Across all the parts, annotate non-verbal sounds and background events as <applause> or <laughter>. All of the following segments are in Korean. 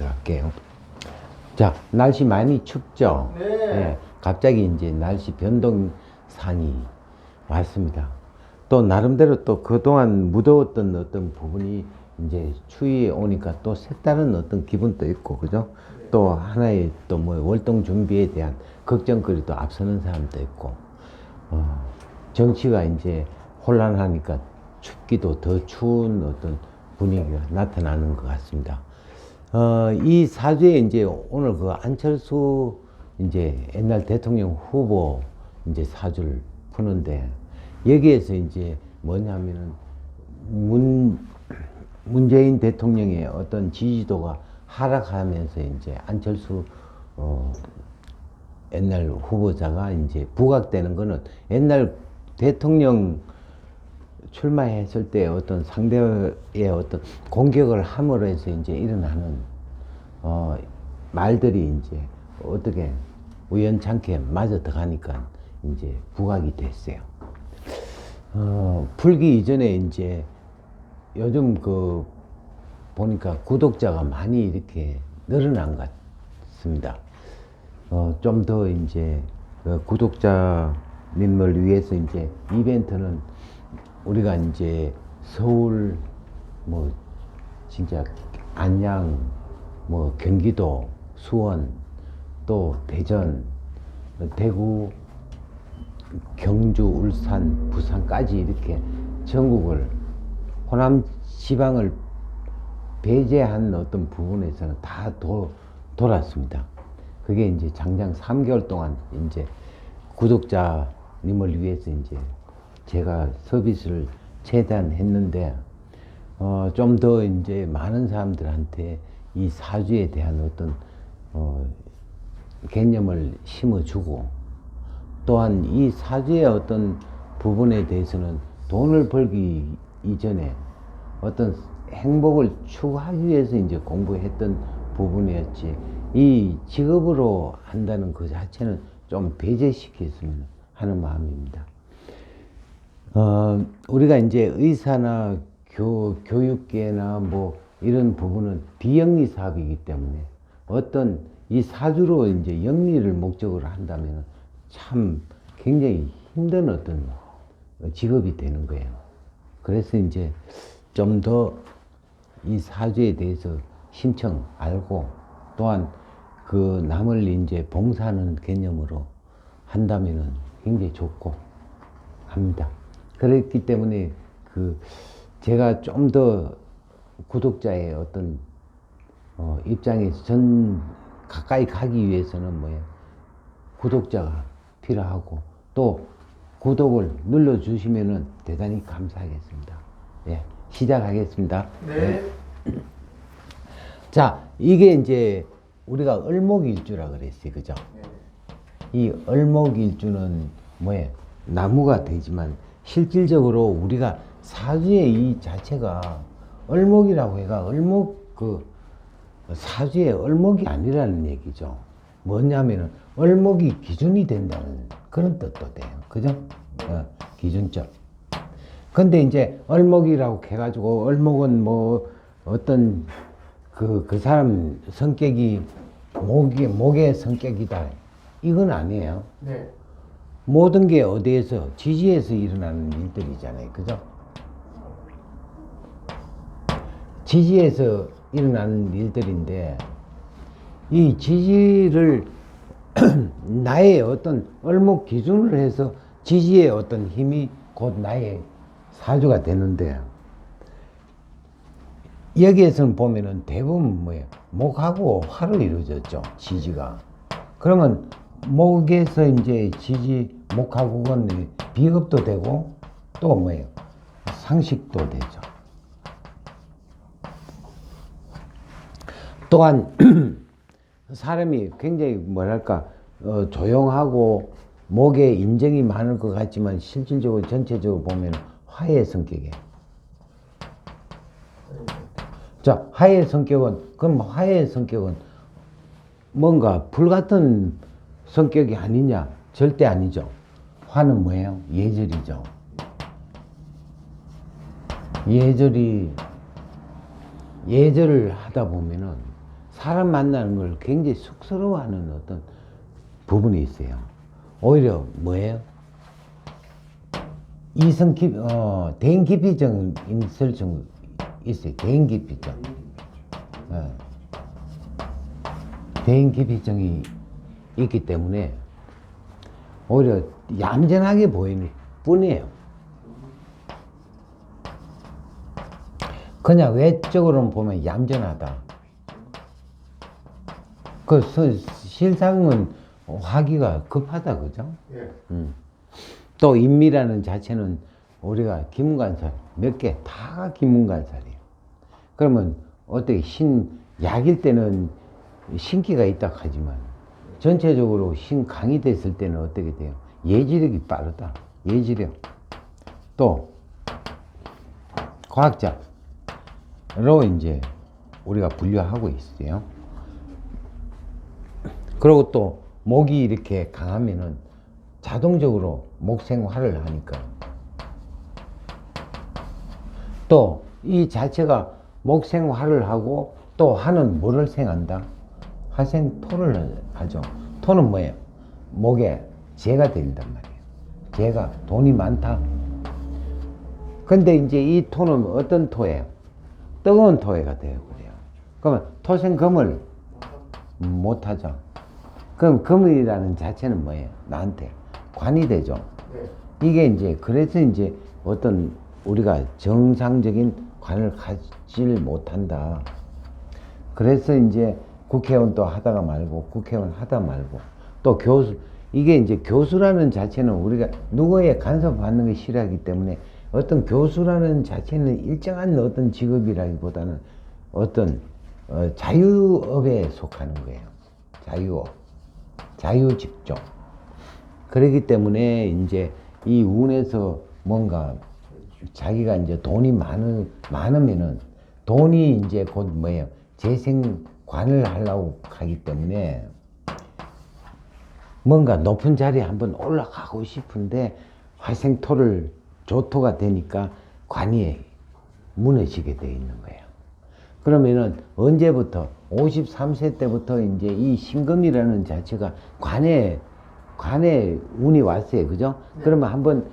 들어갈게요. 자, 날씨 많이 춥죠? 네. 예, 갑자기 이제 날씨 변동상이 왔습니다. 또 나름대로 또 그동안 무더웠던 어떤 부분이 이제 추위에 오니까 또 색다른 어떤 기분도 있고, 그죠? 또 하나의 또 뭐 월동 준비에 대한 걱정거리도 앞서는 사람도 있고, 어, 정치가 이제 혼란하니까 춥기도 더 추운 어떤 분위기가 나타나는 것 같습니다. 어, 이 사주에 이제 오늘 그 안철수 이제 옛날 대통령 후보 이제 사주를 푸는데 여기에서 이제 뭐냐면은 문, 문재인 대통령의 어떤 지지도가 하락하면서 이제 안철수 어, 옛날 후보자가 이제 부각되는 거는 옛날 대통령 출마했을 때 어떤 상대의 어떤 공격을 함으로 해서 이제 일어나는 어 말들이 이제 어떻게 우연찮게 맞아 들어가니까 이제 부각이 됐어요. 어 풀기 이전에 이제 요즘 그 보니까 구독자가 많이 이렇게 늘어난 것 같습니다. 어, 좀 더 이제 그 구독자님을 위해서 이제 이벤트는 우리가 이제 서울 뭐 진짜 안양 뭐 경기도 수원 또 대전 대구 경주 울산 부산까지 이렇게 전국을 호남 지방을 배제한 어떤 부분에서는 다 도, 돌았습니다. 그게 이제 장장 3개월 동안 이제 구독자님을 위해서 이제 제가 서비스를 최대한 했는데 어, 좀 더 이제 많은 사람들한테 이 사주에 대한 어떤 어, 개념을 심어주고 또한 이 사주의 어떤 부분에 대해서는 돈을 벌기 이전에 어떤 행복을 추구하기 위해서 이제 공부했던 부분이었지 이 직업으로 한다는 그 자체는 좀 배제시켰으면 하는 마음입니다. 어, 우리가 이제 의사나 교, 교육계나 뭐 이런 부분은 비영리 사업이기 때문에 어떤 이 사주로 이제 영리를 목적으로 한다면 참 굉장히 힘든 어떤 직업이 되는 거예요. 그래서 이제 좀 더 이 사주에 대해서 심청 알고 또한 그 남을 이제 봉사하는 개념으로 한다면은 굉장히 좋고 합니다. 그렇기 때문에 그 제가 좀더 구독자의 어떤 어 입장에서 전 가까이 가기 위해서는 뭐예요? 구독자가 필요하고 또 구독을 눌러 주시면은 대단히 감사하겠습니다. 예. 시작하겠습니다. 네. 자, 이게 이제 우리가 을목일주라 그랬어요. 그죠? 이 을목일주는 뭐예요? 나무가 되지만 실질적으로 우리가 사주의 이 자체가 을목이라고 해가 을목 그 사주의 을목이 아니라는 얘기죠. 뭐냐면은 을목이 기준이 된다는 그런 뜻도 돼요. 그죠? 어, 기준점. 근데 이제 을목이라고 해가지고 을목은 뭐 어떤 그, 그 사람 성격이 목이, 목의 성격이다. 이건 아니에요. 네. 모든 게 어디에서, 지지에서 일어나는 일들이잖아요. 그죠? 지지에서 일어나는 일들인데, 이 지지를 <clears throat> 나의 어떤 얼목 기준을 해서 지지의 어떤 힘이 곧 나의 사주가 되는데, 여기에서는 보면은 대부분 뭐예요? 목하고 화로 이루어졌죠. 지지가. 그러면 목에서 이제 지지, 목하고는 비겁도 되고 또 뭐예요? 상식도 되죠. 또한 <clears throat> 사람이 굉장히 뭐랄까 어, 조용하고 목에 인정이 많을 것 같지만 실질적으로 전체적으로 보면 화의 성격이에요. 자, 화의 성격은, 그럼 화의 성격은 뭔가 불같은 성격이 아니냐? 절대 아니죠. 화는 뭐예요? 예절이죠. 예절이, 예절을 하다 보면은 사람 만나는 걸 굉장히 쑥스러워하는 어떤 부분이 있어요. 오히려 뭐예요? 이성 깊, 어, 대인 기피증 있을 정 있어요. 대인 기피증. 예. 대인 기피증이 있기 때문에 오히려 얌전하게 보이는 뿐이에요. 그냥 외적으로는 보면 얌전하다. 그 서- 실상은 화기가 급하다, 그죠? 예. 음. 또 인미라는 자체는 우리가 기문관살 몇 개 다 기문관살이에요. 그러면 어떻게 신 약일 때는 신기가 있다 하지만 전체적으로 신 강이 됐을 때는 어떻게 돼요? 예지력이 빠르다. 예지력. 또 과학자로 이제 우리가 분류하고 있어요. 그리고 또 목이 이렇게 강하면은 자동적으로 목 생활을 하니까 또 이 자체가 목 생활을 하고 또 하는 뭐를 생한다? 화생토를 하죠. 토는 뭐예요? 목에 재가 들린단 말이에요. 재가 돈이 많다. 근데 이제 이 토는 어떤 토예요? 뜨거운 토해가 돼요. 그래요. 그러면 토생금을 못하죠. 그럼 금이라는 자체는 뭐예요? 나한테 관이 되죠. 예. 이게 이제 그래서 이제 어떤 우리가 정상적인 관을 갖질 못한다. 그래서 이제 국회의원 또 하다가 말고 국회의원 하다 말고 또 교수 이게 이제 교수라는 자체는 우리가 누구의 간섭받는 게 싫어하기 때문에 어떤 교수라는 자체는 일정한 어떤 직업이라기보다는 어떤 어, 자유업에 속하는 거예요. 자유업, 자유직종. 그렇기 때문에 이제 이 운에서 뭔가 자기가 이제 돈이 많으, 많으면은 돈이 이제 곧 뭐예요? 재생관을 하려고 하기 때문에 뭔가 높은 자리에 한번 올라가고 싶은데 화생토를 조토가 되니까 관이 무너지게 돼 있는 거예요. 그러면은 언제부터 53세 때부터 이제 이 신금이라는 자체가 관에 관에 운이 왔어요. 그죠? 그러면 한번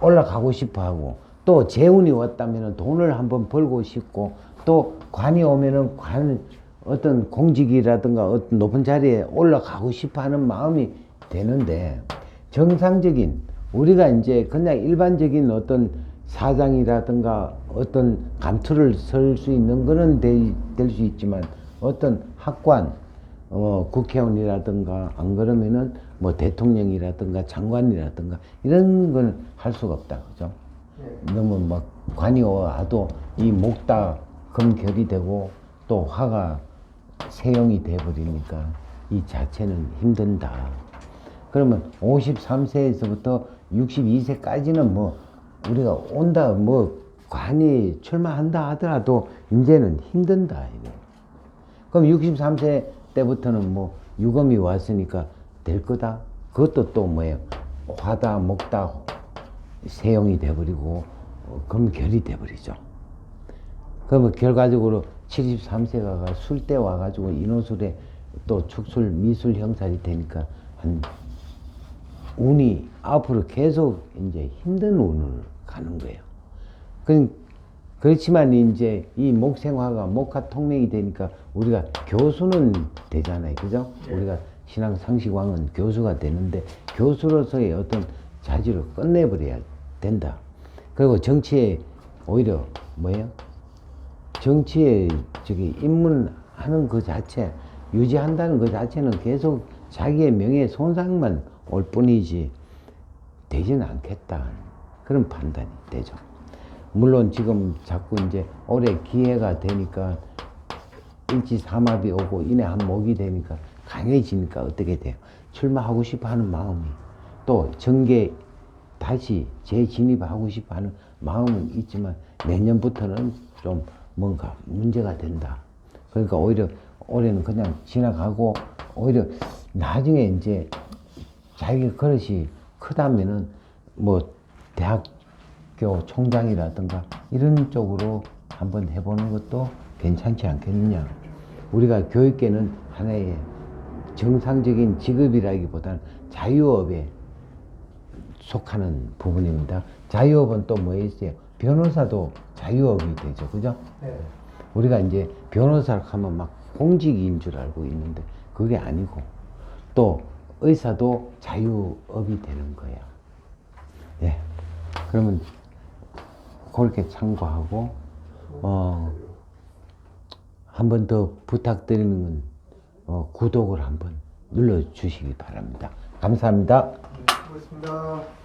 올라가고 싶어 하고 또 재운이 왔다면은 돈을 한번 벌고 싶고 또 관이 오면은 관 어떤 공직이라든가 어떤 높은 자리에 올라가고 싶어 하는 마음이 되는데 정상적인 우리가 이제 그냥 일반적인 어떤 사장이라든가 어떤 감투를 설 수 있는 거는 될 수 있지만 어떤 학관 어, 국회의원이라든가 안 그러면은 뭐 대통령이라든가 장관이라든가 이런 건 할 수가 없다 그죠? 예. 너무 막 관이 와도 이 목다 금결이 되고 또 화가 세용이 돼 버리니까 이 자체는 힘든다. 그러면 53세에서부터 62세까지는 뭐 우리가 온다 뭐 관이 출마한다 하더라도 이제는 힘든다 이래. 그럼 63세 때부터는 뭐 유검이 왔으니까 될 거다. 그것도 또 뭐예요? 화다 목다 세용이 돼버리고 어, 금결이 돼버리죠. 그러면 결과적으로 73세가 술 때 와가지고 인호술에 또 축술 미술 형살이 되니까 한 운이 앞으로 계속 이제 힘든 운을 가는 거예요. 그, 그렇지만 이제 이 목생화가 목화 통명이 되니까 우리가 교수는 되잖아요. 그죠? 우리가 신앙 상식왕은 교수가 되는데 교수로서의 어떤 자질을 끝내버려야 된다. 그리고 정치에 오히려 뭐예요? 정치에 저기 입문하는 그 자체 유지한다는 그 자체는 계속 자기의 명예 손상만 올 뿐이지 되지는 않겠다 그런 판단이 되죠. 물론 지금 자꾸 이제 올해 기회가 되니까 일지 삼합이 오고 인해 한목이 되니까 강해지니까 어떻게 돼요? 출마하고 싶어 하는 마음이 또 정계 다시 재진입하고 싶어 하는 마음은 있지만 내년부터는 좀 뭔가 문제가 된다. 그러니까 오히려 올해는 그냥 지나가고 오히려 나중에 이제 자기 그릇이 크다면은 뭐 대학교 총장이라든가 이런 쪽으로 한번 해보는 것도 괜찮지 않겠느냐. 우리가 교육계는 하나의 정상적인 직업이라기보다는 자유업에 속하는 부분입니다. 자유업은 또 뭐 있어요? 변호사도 자유업이 되죠. 그죠? 네. 우리가 이제 변호사를 하면 막 공직인 줄 알고 있는데 그게 아니고 또 의사도 자유업이 되는 거예요. 예. 그러면 그렇게 참고하고 어, 한 번 더 부탁드리는 건 어, 구독을 한번 눌러 주시기 바랍니다. 감사합니다. 수고했습니다.